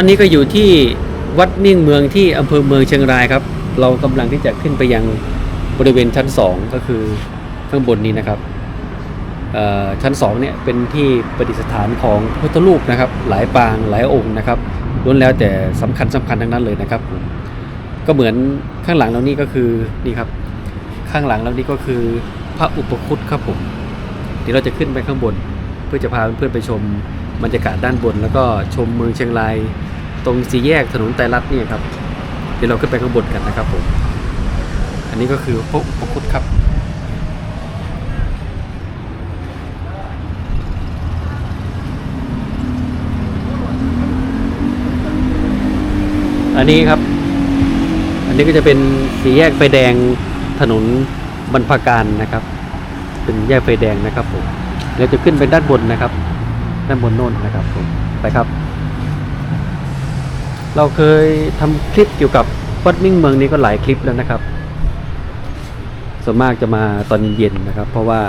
ตอนนี้ก็อยู่ที่วัดมิ่งเมืองที่อำเภอเมืองเชียงรายครับ เรากำลังที่จะขึ้นไปยังบริเวณชั้น 2 ก็คือข้างบนนี้นะครับชั้น2เนี่ยเป็นที่ประดิษฐานของพระพุทธรูปนะครับ หลายปางหลายองค์นะครับล้วนแล้วแต่สำคัญสำคัญทั้งนั้นเลยนะครับ ก็เหมือนข้างหลังเรานี่ก็คือนี่ครับ ข้างหลังเรานี่ก็คือพระอุปคุตครับผมเดี๋ยวเราจะขึ้นไปข้างบน เพื่อจะพาเพื่อนๆไปชม บรรยากาศด้านบน แล้วก็ชมเมืองเชียงราย ตรงสี่แยกถนนไตรรัตน์เนี่ยครับเดี๋ยวเราขึ้นไปข้างบนกันนะครับผม อันนี้ก็คือพระอุปคุตครับอันนี้ครับ อันนี้ก็จะเป็นสี่แยกไฟแดงถนนบรรพการนะครับ เป็นแยกไฟแดงนะครับผมเราจะขึ้นไปด้านบนนะครับ ด้านบนโน่นนะครับผมไปครับ เราเคยทำคลิปเกี่ยวกับวัดมิ่งเมืองนี้ก็หลายคลิปแล้วนะครับ ส่วนมากจะมาตอนเย็นนะครับ เพราะว่า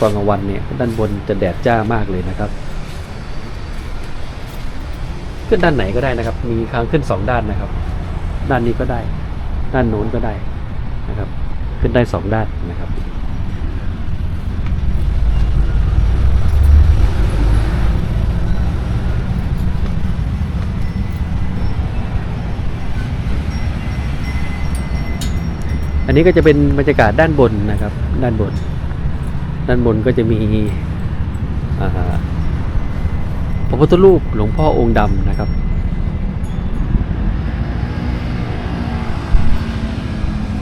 ตอนกลางวันเนี่ยด้านบนจะแดดจ้ามากเลยนะครับขึ้นด้านไหนก็ได้นะครับ มีทางขึ้นสองด้านนะครับ ด้านนี้ก็ได้ ด้านโน้นก็ได้นะครับ ขึ้นได้สองด้านนะครับ อันนี้ก็จะเป็นบรรยากาศด้านบนนะครับ ด้านบน ด้านบนก็จะมีอ่าพระพุทธรูปหลวงพ่อองค์ดำนะครับ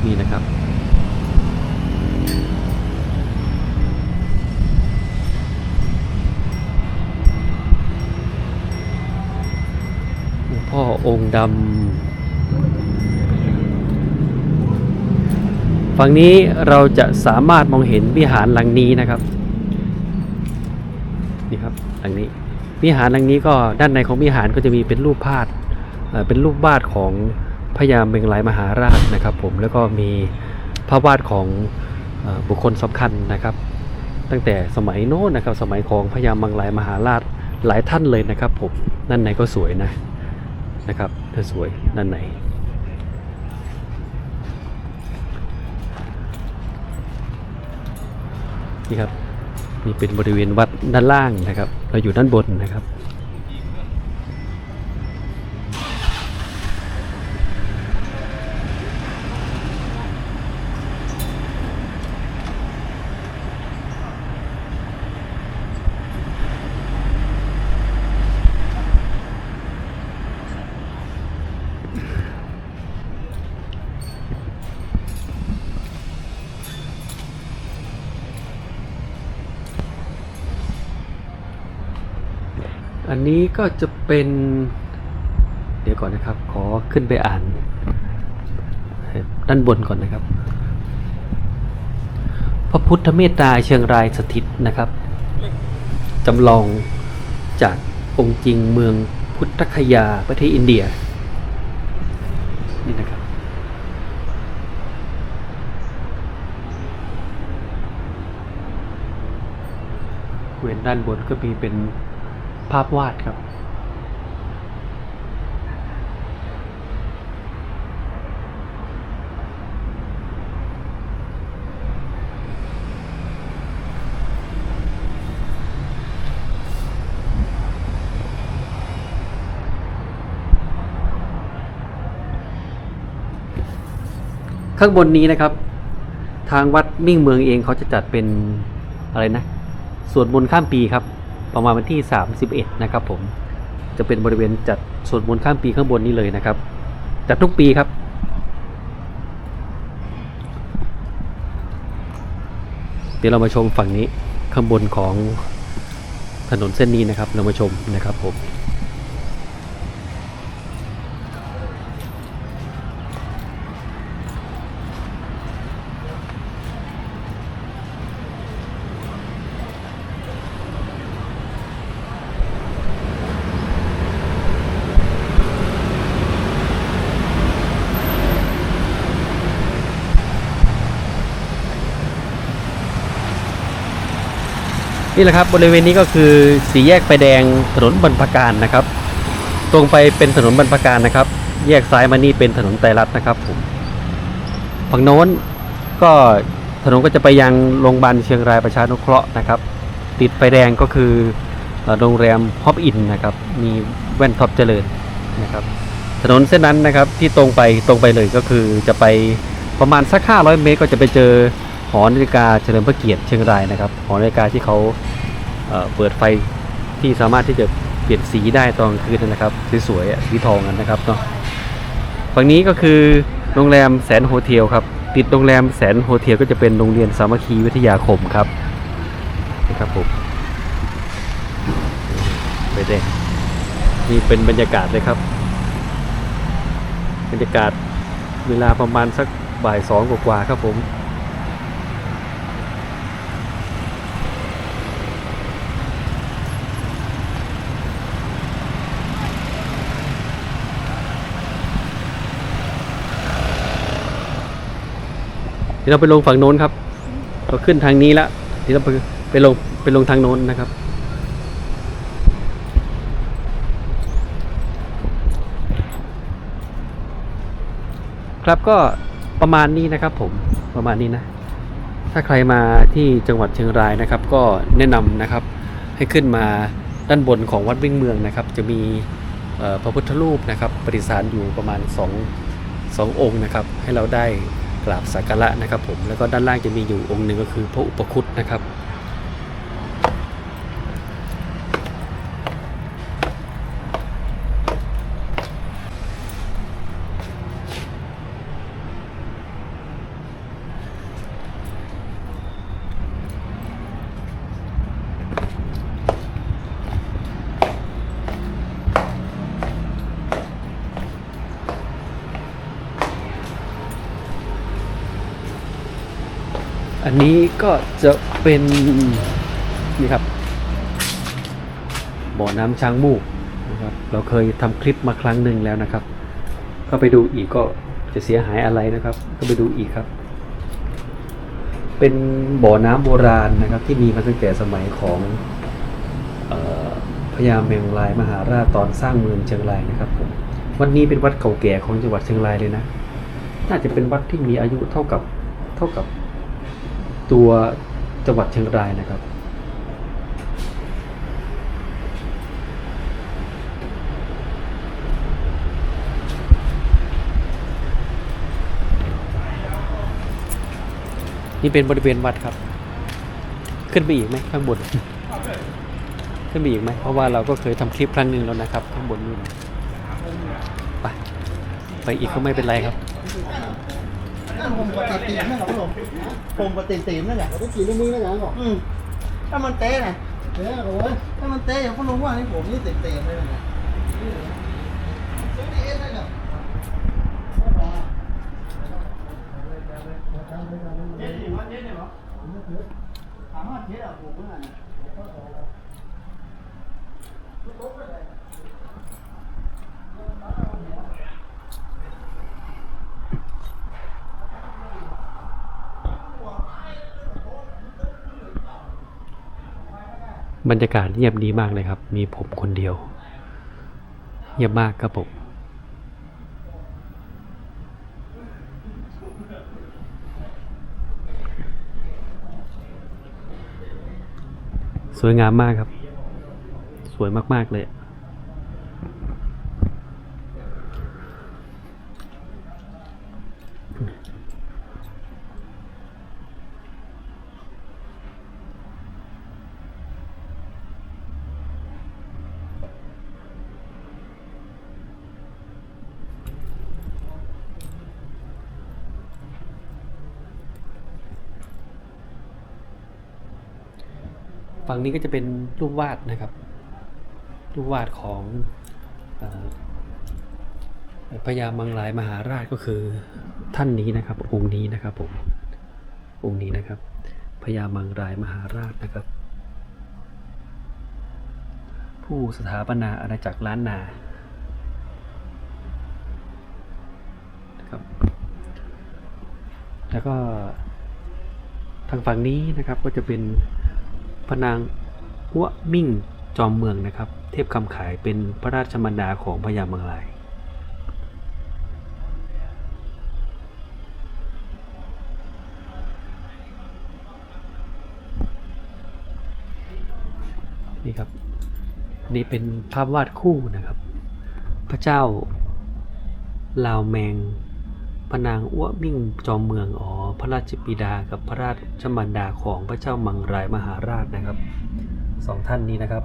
นี่นะครับหลวงพ่อองค์ดำ ฝั่งนี้เราจะสามารถมองเห็นวิหารหลังนี้นะครับนี่ครับหลังนี้วิหารหลังนี้ก็ด้านในของวิหารก็จะมีเป็นรูปภาพเป็นรูปวาดของพญาเมงลายมหาราชนะครับ ผมแล้วก็มีภาพวาดของบุคคลสำคัญนะครับ ตั้งแต่สมัยโน้นนะครับ สมัยของพญามังลายมหาราชหลายท่านเลยนะครับผมด้านในก็สวยนะนะครับเธอสวยด้านใน นี่ครับนี่เป็นบริเวณวัดด้านล่างนะครับ เราอยู่ด้านบนนะครับ นนี้ก็จะเป็น เดี๋ยวก่อนนะครับ ขอขึ้นไปอ่าน ด้านบนก่อนนะครับ พระพุทธเมตตาเชียงรายสถิตนะครับจำลองจากองค์จริงเมืองพุทธคยาประเทศอินเดียนี่นะครับเว้นด้านบนก็มีเป็น ภาพวาดครับ ข้างบนนี้นะครับ ทางวัดมิ่งเมืองเองเขาจะจัดเป็นอะไรนะสวดมนต์ข้ามปีครับ ประมาณวันที่ 31 นะครับผมจะเป็นบริเวณจัดสวดมนต์ข้ามปีข้างบนนี้เลยนะครับ จัดทุกปีครับ เดี๋ยวเรามาชมฝั่งนี้ข้างบนของถนนเส้นนี้นะครับ เรามาชมนะครับผม นี่แหละครับบริเวณนี้ก็คือสีแยกไฟแดงถนนบรรพการนะครับ ตรงไปเป็นถนนบรรพการนะครับ แยกซ้ายมานี่เป็นถนนไตรรัตน์นะครับผมฝั่งโน้นก็ถนนก็จะไปยังโรงพยาบาลเชียงรายประชานุเคราะห์นะครับ ติดไฟแดงก็คือโรงแรมฮอปอินนะครับ มีแว่นท็อปเจริญนะครับ ถนนเส้นนั้นนะครับที่ตรงไปตรงไปเลยก็คือจะไปประมาณสัก 500 เมตรก็จะไปเจอ หอนาฬิกาเฉลิมพระเกียรติเชียงรายนะครับ หอนาฬิกาที่เขาเเปิดไฟที่สามารถที่จะเปลี่ยนสีได้ตอนกลางคืนนะครับสวยๆสีทองกันนะครับเนาะฝั่งนี้ก็คือโรงแรมแสนโฮเทลครับติดโรงแรมแสนโฮเทลก็จะเป็นโรงเรียนสามัคคีวิทยาคมครับนะครับผมไปเด้นี่เป็นบรรยากาศเลยครับ บรรยากาศเวลาประมาณสักบ่ายสองกว่าๆครับผม ดี๋ยวเราไปลงฝั่งโน้นครับ เราขึ้นทางนี้แล้วเดี๋ยวเราไปไปลงไปลงทางโน้นนะครับครับก็ประมาณนี้นะครับผมประมาณนี้นะ ถ้าใครมาที่จังหวัดเชียงรายนะครับ ก็แนะนำนะครับให้ขึ้นมาด้านบนของวัดวิ่งเมืองนะครับ จะมีพระพุทธรูปนะครับประดิษฐานอยู่ประมาณ2งองค์นะครับ ให้เราได้ กราบสักการะนะครับผมแล้วก็ด้านล่างจะมีอยู่องค์หนึ่งก็คือพระอุปคุตนะครับ นี้ก็จะเป็นนี่ครับบ่อน้ำช้างมูกนะครับเราเคยทำคลิปมาครั้งหนึ่งแล้วนะครับ ก็ไปดูอีกก็จะเสียหายอะไรนะครับ ก็ไปดูอีกครับ เป็นบ่อน้ำโบราณนะครับ ที่มีมาตั้งแต่สมัยของพญาเมงรายมหาราชตอนสร้างเมืองเชียงรายนะครับผมวัดนี้เป็นวัดเก่าแก่ของจังหวัดเชียงรายเลยนะ น่าจะเป็นวัดที่มีอายุเท่ากับเท่ากับ ตัวจังหวัดเชียงรายนะครับ นี่เป็นบริเวณวัดครับ ขึ้นไปอีกไหมข้างบน ขึ้นไปอีกไหมเพราะว่าเราก็เคยทำคลิปครั้งหนึ่งแล้วนะครับ ข้างบนนู่นไปไปอีกก็ไม่เป็นไรครับ ผมปฏิตีนนั่นแหละครับผมผมปฏิตีนนั่นแหละ cái gì nó mưa nó gắn rồi อืมถ้ามันเตะน่ะ thế rồi ถ้ามันเตะอย่างพวกลุงว่านี่ผมนี่เต็มเต็มเลยนะซื้อดีเอ็นได้เหรอเย็นดิมันเย็นดิเหรอถามว่าเย็นอะผมว่าน่ะ บรรยากาศเงียบดีมากเลยครับ มีผมคนเดียว เงียบมากครับผมสวยงามมากครับ สวยมาก ๆ เลย ฝั่งนี้ก็จะเป็นรูปวาดนะครับ รูปวาดของอพญามังรายมหาราชก็คือท่านนี้นะครับ องค์นี้นะครับผมองค์นี้นะครับพญามังรายมหาราชนะครับ ผู้สถาปนาอาณาจักรล้านนานะครับแล้วก็ทางฝั่งนี้นะครับก็จะเป็น พระนางหัวมิ่งจอมเมืองนะครับ เทพคำขายเป็นพระราชมารดาของพญาเมังรายนี่ครับ นี่เป็นภาพวาดคู่นะครับ พระเจ้าลาวแมง พระนางอ้วมิ่งจอมเมืองอ๋อพระราชบิดากับพระราชมารดาของพระเจ้ามังรายมหาราชนะครับสองท่านนี้นะครับ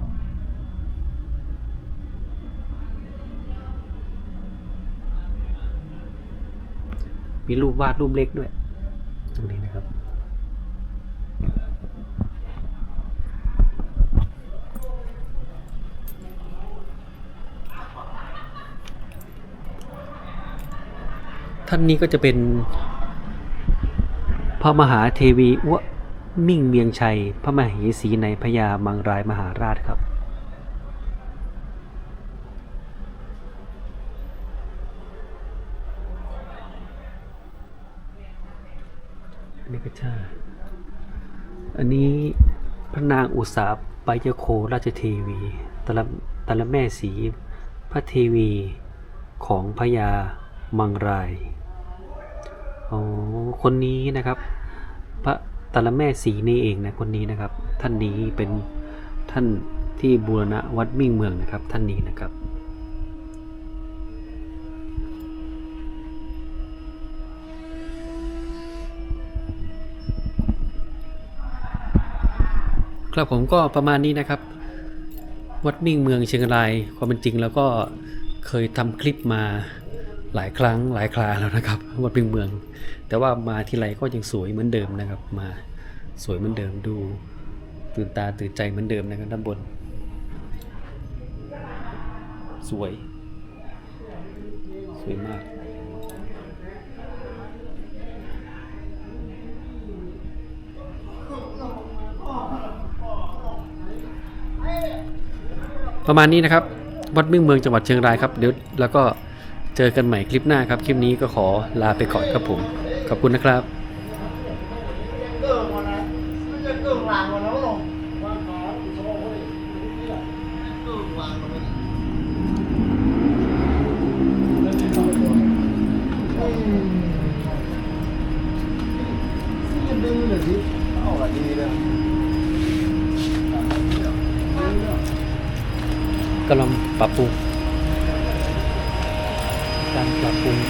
มีรูปวาดรูปเล็กด้วย ตรงนี้นะครับ ท่านนี้ก็จะเป็น พระมหาเทวีอ้วมิ่งเมียงชัย พระมเหสีในพญามังรายมหาราชครับ อันนี้ก็ใช่อันนี้พระนางอุษาปายโคราชเทวีตละตละแม่สีพระเทวีของพญามังราย อ๋อคนนี้นะครับ พระตะลแม่สีนี่เองนะคนนี้นะครับ ท่านนี้เป็นท่านที่บูรณะวัดมิ่งเมืองนะครับ ท่านนี้นะครับครับผมก็ประมาณนี้นะครับ วัดมิ่งเมืองเชียงรายความเป็นจริงแล้วก็เคยทำคลิปมา หลายครั้งหลายคราแล้วนะครับวัดมิ่งเมือง แต่ว่ามาทีไรก็ยังสวยเหมือนเดิมนะครับ มาสวยเหมือนเดิมดูตื่นตาตื่นใจเหมือนเดิมนะครับด้านบน สวย สวยมากประมาณนี้นะครับ วัดมิ่งเมืองจังหวัดเชียงรายครับเดี๋ยวแล้วก็ เจอกันใหม่คลิปหน้าครับ คลิปนี้ก็ขอลาไปก่อนครับผม ขอบคุณนะครับเกิงวันนั้นมันจะเกิงหลังวันนั้นหรอว่าขาอีโซ่เว้ยนี่แหละเกิงหลังวันนั้นเล่นที่เข้าไปก่อนอืมนี่ดึงเลยสิเอาละดีเลยกำลังปรับปรุง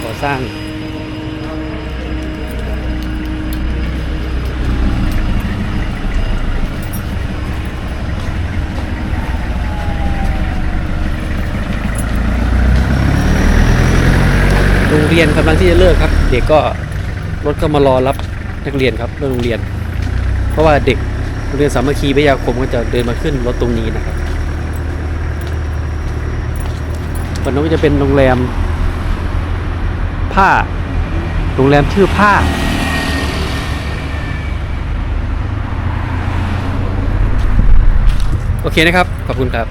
ก่อสร้างโรงเรียนกำลังที่จะเลิกครับ เด็กก็รถก็มารอรับนักเรียนครับรถโรงเรียน เพราะว่าเด็กโรงเรียนสามัคคีวิทยาคมก็จะเดินมาขึ้นรถตรงนี้นะครับวันนั้นจะเป็นโรงแรม ผ้า โรงแรมชื่อผ้า โอเคนะครับ ขอบคุณครับ